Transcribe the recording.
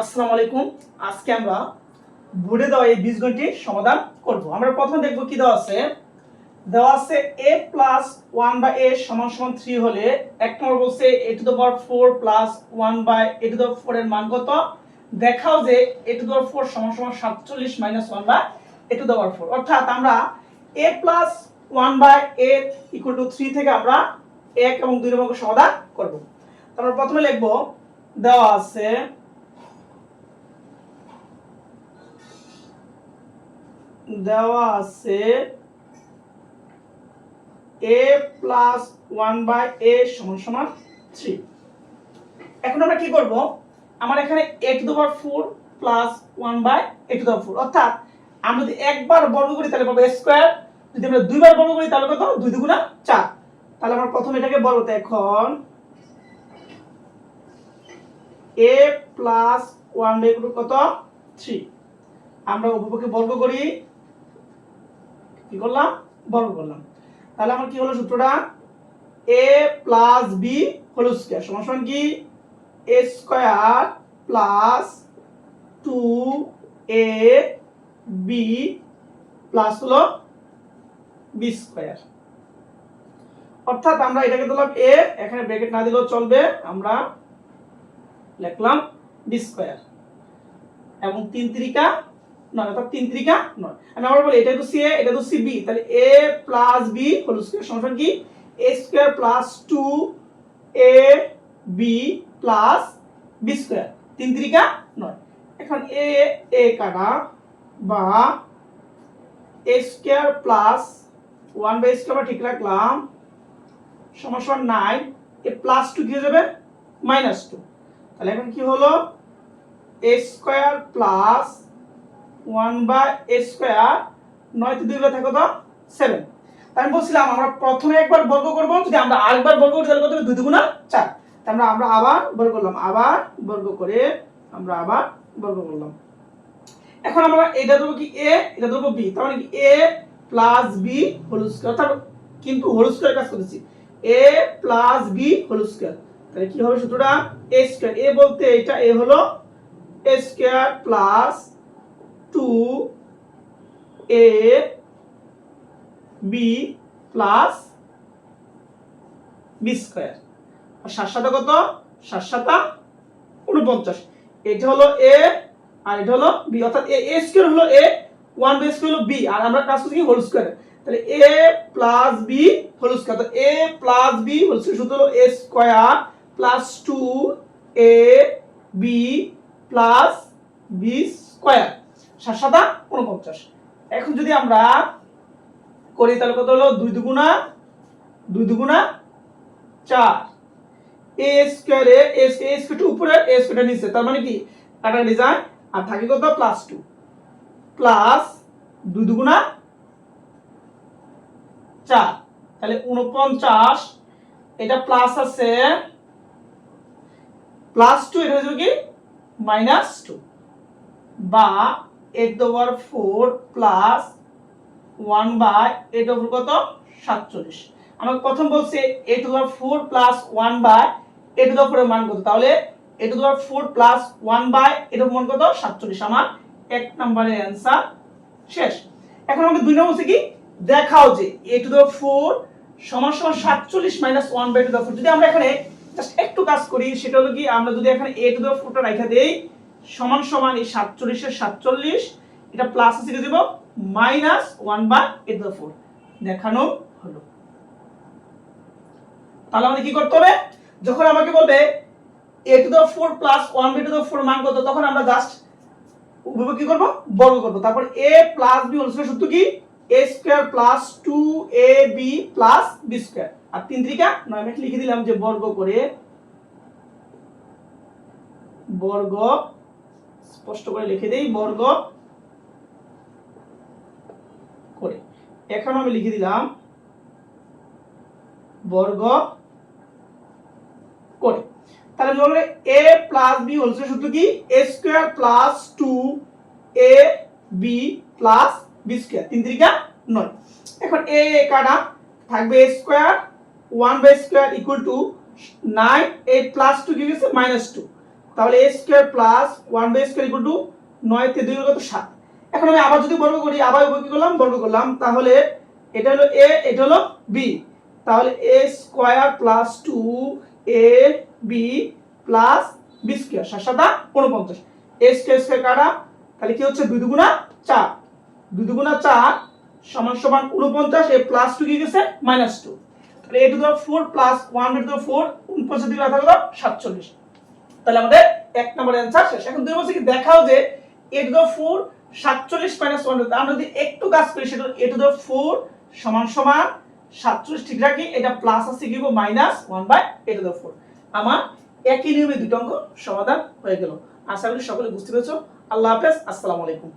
আসসালামু আলাইকুম। আজকে আমরা দেওয়া এই সমাধান করব। আমরা প্রথমে দেখব কি দেওয়া আছে। দেওয়া আছে a plus one by A সমান সমান থ্রি হলে এক নম্বর বলছে A to four plus one by A to four এর মান কত? দেখাও যে এ টু ফোর সমান সমান সাতচল্লিশ minus one by A to four অর্থাৎ আমরা A plus one by A equal to three থেকে আমরা এক এবং দুই নম্বর সমাধান করব। তারপর প্রথমে লিখব, দেওয়া আছে দেওয়া আছে a plus one by A সমান সমান থ্রি এখন আমরা কি করব? আমার এখানে A to power four plus one by A to power four অর্থাৎ আমরা যদি একবার বর্গ করি, তাহলে পাবো স্কোয়ার যদি আমরা দুইবার বর্গ করি, তাহলে কত? দুই দুগুণা চার। তাহলে আমরা প্রথম এটাকে বলতে এখন এ প্লাস ওয়ান বাই কত? থ্রি আমরা উপপক্ষে বর্গ করি কি করলাম? বর্গ করলাম। তাহলে আমার কি হলো সূত্রটা? A plus B whole square সমান সমান কি? A square plus two A B plus হলো বি স্কয়ার অর্থাৎ আমরা এটাকে দিলাম a, এখানে ব্র্যাকেট না দিলেও চলবে। আমরা লিখলাম বি স্কয়ার এবং তিন ত্রিকা নয়, অর্থাৎ তিন ত্রিকা নয়। আমি আবার বলি, এটা তো সি এ, এটা তো সি বি, তাহলে A plus B whole square সমান কি? A square plus two A B plus B square, তিন ত্রিকা নয়। এখন এ এ কাটা বা A square plus one by square ঠিক রাখলাম সমান নাইন, এ প্লাস টু কি হয়ে যাবে? Minus two. তাহলে এখন কি হলো? A square plus one by A square নয় তো দুই থাকে কত সেভেন। আমি বলছিলাম, আমরা প্রথমে একবার বর্গ করব, যদি আমরা আরেকবার বর্গ করি, তাহলে কত? দুই দুগুণা চার। তা আমরা আবার বর্গ করলাম, আবার বর্গ করে আমরা আবার বর্গ করলাম। এখন আমরা এটা দেবো কি? এ, এটা দেবো বি। তার মানে কি? A plus B whole square. কিন্তু হোল স্কোয়ার কাজ করেছি। A plus B whole square. তাহলে কি হবে সূত্রটা? এ স্কোয়ার। এ বলতে এটা, এ হলো A square plus two A B plus B square আর সাত সাথে কত? সাত সাতা উনপঞ্চাশ। এটা হলো এ আর এটা হলো বি অর্থাৎ এ এ স্কোয়ার হলো এ ওয়ান বি স্কোয়ার হলো বি আর আমরা কাজ করছি হোল স্কোয়ার তাহলে A plus B whole square তো A plus B whole square সূত্র হলো A square plus two A B plus B square সাত সাতা উনপঞ্চাশ। এখন যদি আমরা করি, তাহলে কত হলো? দুই দুগুণা দুই দুগুণা চার। এ স্কোয়ারে এ স্কোয়ারটা উপরে, এ স্কোয়ারটা নিচে। তার মানে কি? কাটাকাটি যায়, আর থাকে কত? Plus two. প্লাস দুই দুগুণা চার। তাহলে উনপঞ্চাশ, এটা প্লাস আছে, প্লাস টু, এটা হয়ে যাবে কি? Minus two. বা eight over four plus one by eight over কত? সাতচল্লিশ। আমাকে প্রথম বলছে eight over four plus one by eight over ফোরের মান কত? তাহলে eight over four plus one by eight over মান কত? সাতচল্লিশ। আমার এক নম্বরের অ্যান্সার শেষ। এখন আমাকে দুই নম্বর হচ্ছে কি? দেখাও যে এইট টু দ্য ফোর সমান সমান সাতচল্লিশ minus one by to the four যদি আমরা এখানে জাস্ট একটু কাজ করি, সেটা হলো কি? আমরা যদি এখানে এ টু দ্য ফোরটা রেখে দেই সমান সমান এই সাতচল্লিশের সাতচল্লিশ, এটা প্লাস আছে দিব minus one by A to the four দেখানো হলো। তাহলে আমাদের কি করতে হবে? যখন আমাকে বলবে বি স্কয়ার বি বি আর নয় লিখে দিলাম যে বর্গ করে বর্গ স্পষ্ট করে লিখে দেই, বর্গ করে। এখন আমি লিখে দিলাম, বর্গ করে। তাহলে A plus B whole square সূত্র কি? A square plus two A B plus B square তিন ত্রিকা নয়। এখন এ কাটা থাকবে A square one by square equal to nine A plus two কি গেছে মাইনাস টু তাহলে A square plus one by square equal to নয় তে দুই কত সাত? এখন আমি আবার যদি বর্গ করি, আবার উপর কি করলাম? বর্গ করলাম। তাহলে এটা হলো এ এটা হলো বি তাহলে A square plus two A B plus B square সাত সাতা উনপঞ্চাশ এ স্কোয়ার স্কোয়ার কাটা, তাহলে কি হচ্ছে? দুই দুগুণা চার। দুই দুগুণা চার সমান সমান উনপঞ্চাশ এ প্লাস টু কি গেছে? মাইনাস টু তাহলে A to the four plus one to the four উনপঞ্চাশ দিকে মাথা গেল সাতচল্লিশ। তাহলে আমাদের এক নম্বর অ্যান্সার শেষ। এখন দুই বলছে কি, দেখাও যে এ টু দ্য ফোর সাতচল্লিশ মাইনাস ওয়ান আমরা যদি একটু কাজ করি, সেটা এ টু দ্য ফোর সমান সমান সাতচল্লিশ, ঠিক রাখি? এটা প্লাস আছে কি minus one by A to the four আমার একই নিয়মে দুটো অঙ্ক সমাধান হয়ে গেল। আশা করি সকলে বুঝতে পেরেছ। আল্লাহ হাফেজ। আসসালামু আলাইকুম।